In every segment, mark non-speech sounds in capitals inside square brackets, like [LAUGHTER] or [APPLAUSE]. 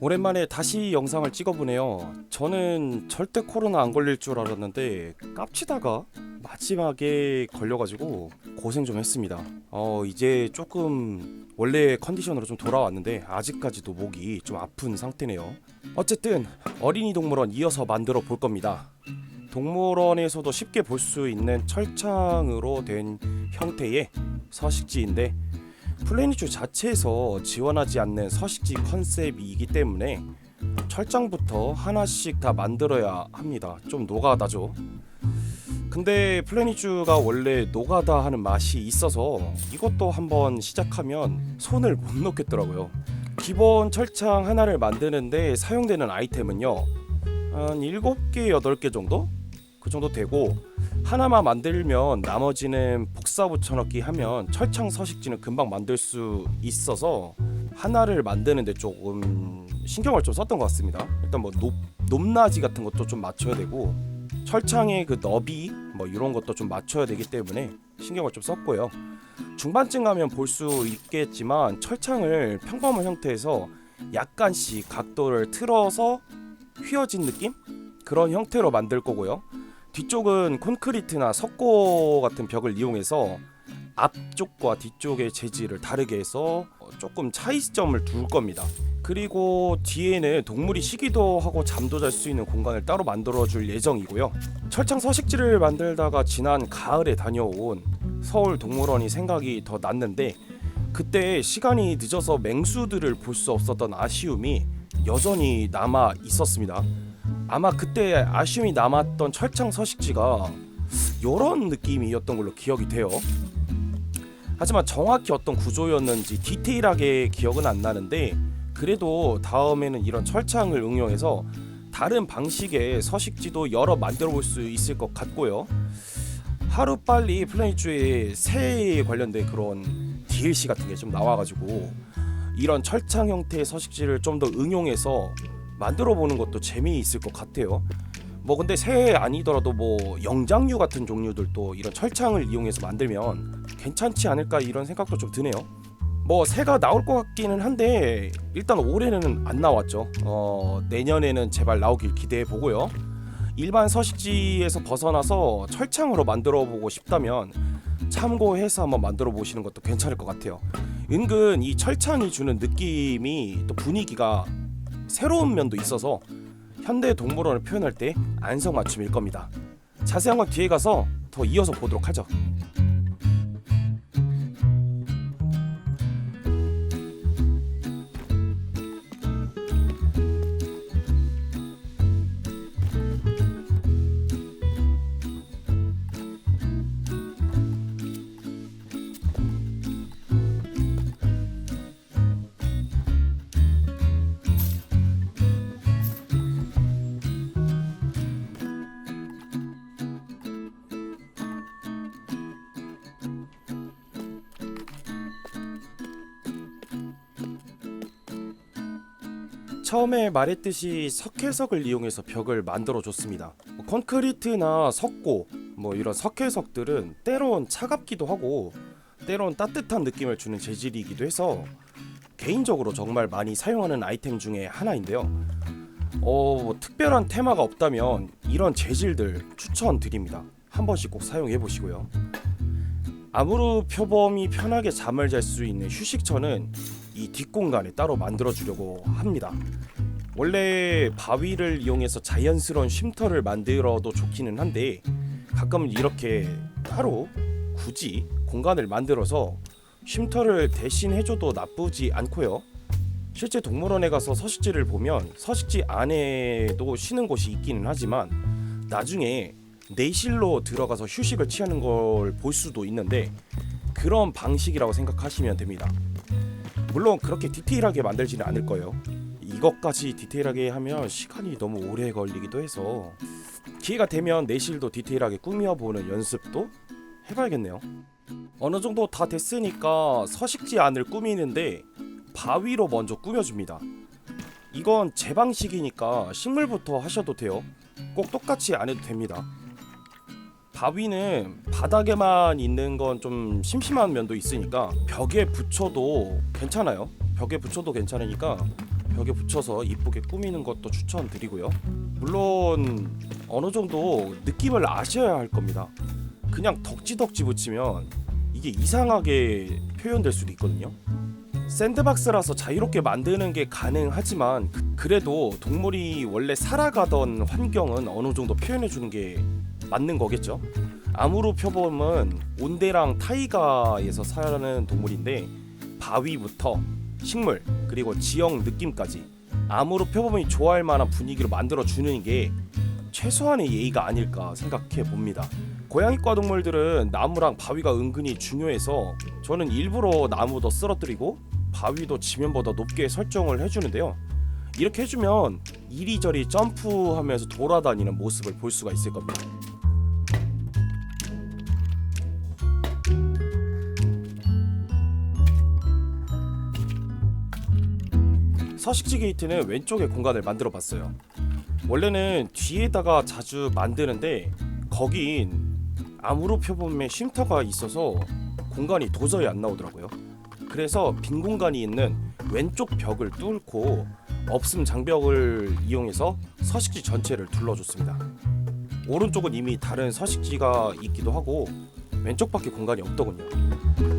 오랜만에 다시 영상을 찍어보네요. 저는 절대 코로나 안 걸릴 줄 알았는데 깝치다가 마지막에 걸려가지고 고생 좀 했습니다. 어 이제 조금 원래 컨디션으로 좀 돌아왔는데 아직까지도 목이 좀 아픈 상태네요. 어쨌든 어린이 동물원 이어서 만들어 볼 겁니다. 동물원에서도 쉽게 볼 수 있는 철창으로 된 형태의 서식지인데 플래닛주 자체에서 지원하지 않는 서식지 컨셉이기 때문에 철장부터 하나씩 다 만들어야 합니다. 좀 노가다죠. 근데 플래닛주가 원래 노가다 하는 맛이 있어서 이것도 한번 시작하면 손을 못 놓겠더라고요. 기본 철창 하나를 만드는데 사용되는 아이템은요. 한 7개, 8개 정도? 그 정도 되고 하나만 만들면 나머지는 복사 붙여넣기 하면 철창 서식지는 금방 만들 수 있어서 하나를 만드는데 조금 신경을 좀 썼던 것 같습니다. 일단 뭐 높, 높낮이 같은 것도 좀 맞춰야 되고 철창의 그 너비 뭐 이런 것도 좀 맞춰야 되기 때문에 신경을 좀 썼고요. 중반쯤 가면 볼 수 있겠지만 철창을 평범한 형태에서 약간씩 각도를 틀어서 휘어진 느낌 그런 형태로 만들 거고요. 뒤쪽은 콘크리트나 석고 같은 벽을 이용해서 앞쪽과 뒤쪽의 재질을 다르게 해서 조금 차이점을 둘 겁니다. 그리고 뒤에는 동물이 쉬기도 하고 잠도 잘 수 있는 공간을 따로 만들어 줄 예정이고요. 철창 서식지를 만들다가 지난 가을에 다녀온 서울 동물원이 생각이 더 났는데 그때 시간이 늦어서 맹수들을 볼 수 없었던 아쉬움이 여전히 남아 있었습니다. 아마 그때 아쉬움이 남았던 철창 서식지가 이런 느낌이었던 걸로 기억이 돼요. 하지만 정확히 어떤 구조였는지 디테일하게 기억은 안 나는데 그래도 다음에는 이런 철창을 응용해서 다른 방식의 서식지도 여러 만들어 볼 수 있을 것 같고요. 하루 빨리 플래닛주의 새해에 관련된 그런 DLC 같은 게 좀 나와가지고 이런 철창 형태의 서식지를 좀 더 응용해서 만들어 보는 것도 재미있을 것 같아요. 뭐 근데 새해 아니더라도 뭐 영장류 같은 종류들도 이런 철창을 이용해서 만들면 괜찮지 않을까 이런 생각도 좀 드네요. 뭐 새가 나올 것 같기는 한데 일단 올해는 안 나왔죠. 어 내년에는 제발 나오길 기대해 보고요. 일반 서식지에서 벗어나서 철창으로 만들어 보고 싶다면 참고해서 한번 만들어 보시는 것도 괜찮을 것 같아요. 은근 이 철창이 주는 느낌이 또 분위기가 새로운 면도 있어서 현대 동물원을 표현할 때 안성맞춤일 겁니다. 자세한 건 뒤에 가서 더 이어서 보도록 하죠. 처음에 말했듯이 석회석을 이용해서 벽을 만들어 줬습니다. 뭐 콘크리트나 석고 뭐 이런 석회석들은 때론 차갑기도 하고 때론 따뜻한 느낌을 주는 재질이기도 해서 개인적으로 정말 많이 사용하는 아이템 중에 하나인데요. 어, 뭐 특별한 테마가 없다면 이런 재질들 추천드립니다. 한 번씩 꼭 사용해 보시고요. 아무로 표범이 편하게 잠을 잘 수 있는 휴식처는 이 뒷공간에 따로 만들어 주려고 합니다. 원래 바위를 이용해서 자연스러운 쉼터를 만들어도 좋기는 한데 가끔은 이렇게 따로 굳이 공간을 만들어서 쉼터를 대신 해줘도 나쁘지 않고요. 실제 동물원에 가서 서식지를 보면 서식지 안에도 쉬는 곳이 있기는 하지만 나중에 내실로 들어가서 휴식을 취하는 걸 볼 수도 있는데 그런 방식이라고 생각하시면 됩니다. 물론 그렇게 디테일하게 만들지는 않을 거예요. 이것까지 디테일하게 하면 시간이 너무 오래 걸리기도 해서 기회가 되면 내실도 디테일하게 꾸며보는 연습도 해봐야겠네요. 어느 정도 다 됐으니까 서식지 안을 꾸미는데 바위로 먼저 꾸며줍니다. 이건 제 방식이니까 식물부터 하셔도 돼요. 꼭 똑같이 안 해도 됩니다. 바위는 바닥에만 있는 건 좀 심심한 면도 있으니까 벽에 붙여도 괜찮아요. 벽에 붙여도 괜찮으니까 벽에 붙여서 이쁘게 꾸미는 것도 추천드리고요. 물론 어느 정도 느낌을 아셔야 할 겁니다. 그냥 덕지덕지 붙이면 이게 이상하게 표현될 수도 있거든요. 샌드박스라서 자유롭게 만드는 게 가능하지만 그- 그래도 동물이 원래 살아가던 환경은 어느 정도 표현해 주는 게 맞는 거겠죠. 아무루 표범은 온대랑 타이가에서 사는 동물인데 바위부터 식물 그리고 지형 느낌까지 아무루 표범이 좋아할 만한 분위기로 만들어 주는 게 최소한의 예의가 아닐까 생각해 봅니다. 고양이과 동물들은 나무랑 바위가 은근히 중요해서 저는 일부러 나무도 쓰러뜨리고 바위도 지면보다 높게 설정을 해주는데요. 이렇게 해주면 이리저리 점프하면서 돌아다니는 모습을 볼 수가 있을 겁니다. 서식지 게이트는 왼쪽에 공간을 만들어 봤어요. 원래는 뒤에다가 자주 만드는데 거긴 아무로 표범의 쉼터가 있어서 공간이 도저히 안 나오더라고요. 그래서 빈 공간이 있는 왼쪽 벽을 뚫고 없음 장벽을 이용해서 서식지 전체를 둘러줬습니다. 오른쪽은 이미 다른 서식지가 있기도 하고 왼쪽밖에 공간이 없더군요.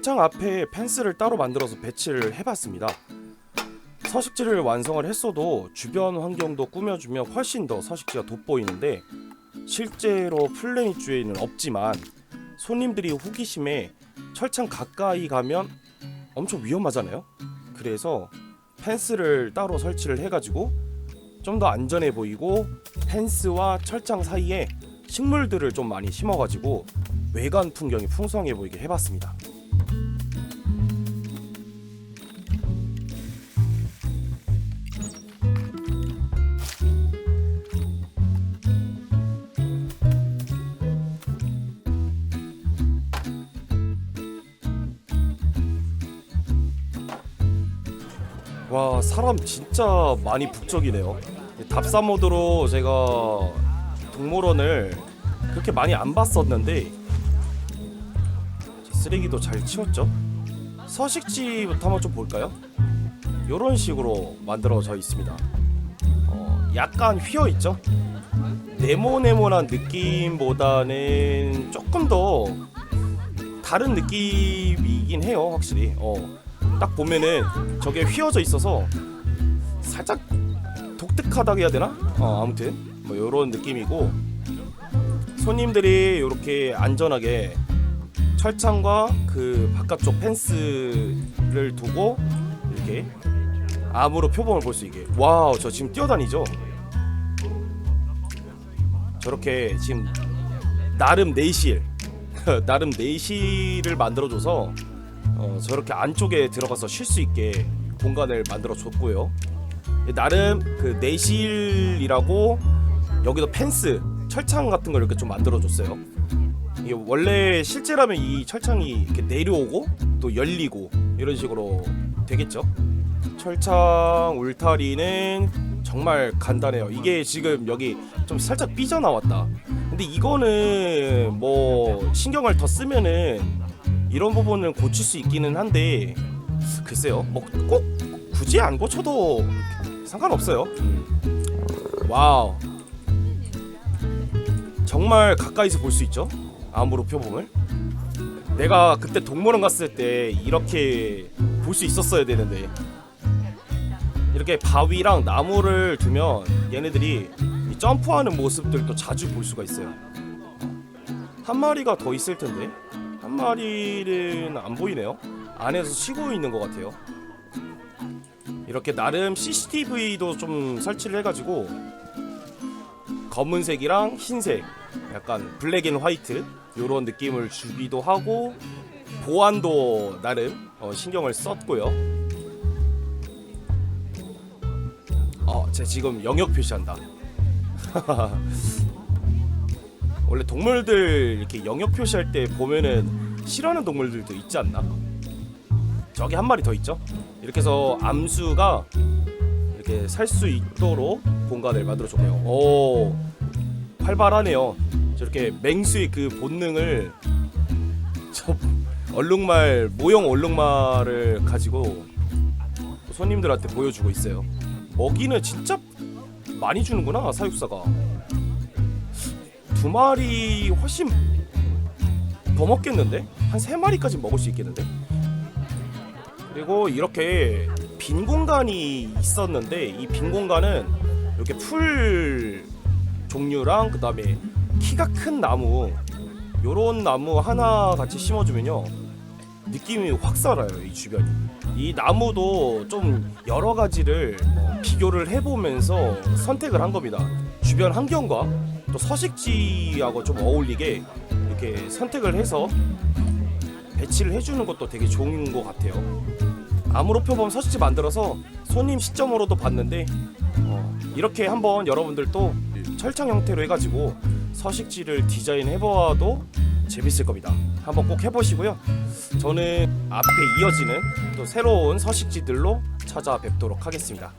철창 앞에 펜스를 따로 만들어서 배치를 해봤습니다. 서식지를 완성을 했어도 주변 환경도 꾸며주면 훨씬 더 서식지가 돋보이는데 실제로 플래닛주에는 없지만 손님들이 호기심에 철창 가까이 가면 엄청 위험하잖아요. 그래서 펜스를 따로 설치를 해가지고 좀 더 안전해 보이고 펜스와 철창 사이에 식물들을 좀 많이 심어가지고 외관 풍경이 풍성해 보이게 해봤습니다. 와 사람 진짜 많이 북적이네요. 답사 모드로 제가 동물원을 그렇게 많이 안 봤었는데 쓰레기도 잘 치웠죠. 서식지부터 한번 좀 볼까요? 이런 식으로 만들어져 있습니다. 어, 약간 휘어 있죠. 네모네모난 느낌보다는 조금 더 다른 느낌이긴 해요, 확실히. 어, 딱 보면은 저게 휘어져 있어서 살짝 독특하다고 해야 되나? 어, 아무튼 뭐 이런 느낌이고 손님들이 이렇게 안전하게 철창과 그 바깥쪽 펜스를 두고 이렇게 암으로 표범을 볼 수 있게 와우 저 지금 뛰어다니죠 저렇게 지금 나름 내실 [LAUGHS] 나름 내실을 만들어줘서 어, 저렇게 안쪽에 들어가서 쉴 수 있게 공간을 만들어 줬고요 나름 그 내실이라고 여기도 펜스 철창 같은 걸 이렇게 좀 만들어 줬어요 이게 원래 실제라면 이 철창이 이렇게 내려오고 또 열리고 이런 식으로 되겠죠. 철창 울타리는 정말 간단해요. 이게 지금 여기 좀 살짝 삐져나왔다. 근데 이거는 뭐 신경을 더 쓰면은 이런 부분을 고칠 수 있기는 한데 글쎄요. 뭐 꼭 굳이 안 고쳐도 상관없어요. 음. 와우. 정말 가까이서 볼 수 있죠. 암으로 표범을 내가 그때 동물원 갔을 때 이렇게 볼 수 있었어야 되는데 이렇게 바위랑 나무를 두면 얘네들이 이 점프하는 모습들도 자주 볼 수가 있어요 한 마리가 더 있을 텐데 한 마리는 안 보이네요 안에서 쉬고 있는 것 같아요 이렇게 나름 CCTV도 좀 설치를 해가지고 검은색이랑 흰색 약간 블랙 앤 화이트 요런 느낌을 주기도 하고 보안도 나름 어, 신경을 썼고요. 어, 제 지금 영역 표시한다. [LAUGHS] 원래 동물들 이렇게 영역 표시할 때 보면은 싫어하는 동물들도 있지 않나? 저기 한 마리 더 있죠. 이렇게 해서 암수가 이렇게 살 수 있도록 공간을 만들어 줬네요. 오 활발하네요. 저렇게 맹수의 그 본능을 저 얼룩말 모형 얼룩말을 가지고 손님들한테 보여주고 있어요. 먹이는 진짜 많이 주는구나 사육사가. 두 마리 훨씬 더 먹겠는데? 한 세 마리까지 먹을 수 있겠는데? 그리고 이렇게 빈 공간이 있었는데 이 빈 공간은 이렇게 풀 종류랑 그 다음에 키가 큰 나무 요런 나무 하나 같이 심어주면요 느낌이 확 살아요 이 주변이 이 나무도 좀 여러 가지를 어, 비교를 해보면서 선택을 한 겁니다 주변 환경과 또 서식지하고 좀 어울리게 이렇게 선택을 해서 배치를 해주는 것도 되게 좋은 것 같아요 아무로표범 서식지 만들어서 손님 시점으로도 봤는데 어, 이렇게 한번 여러분들도 철창 형태로 해가지고 서식지를 디자인해보아도 재밌을 겁니다. 한번 꼭 해보시고요. 저는 앞에 이어지는 또 새로운 서식지들로 찾아뵙도록 하겠습니다.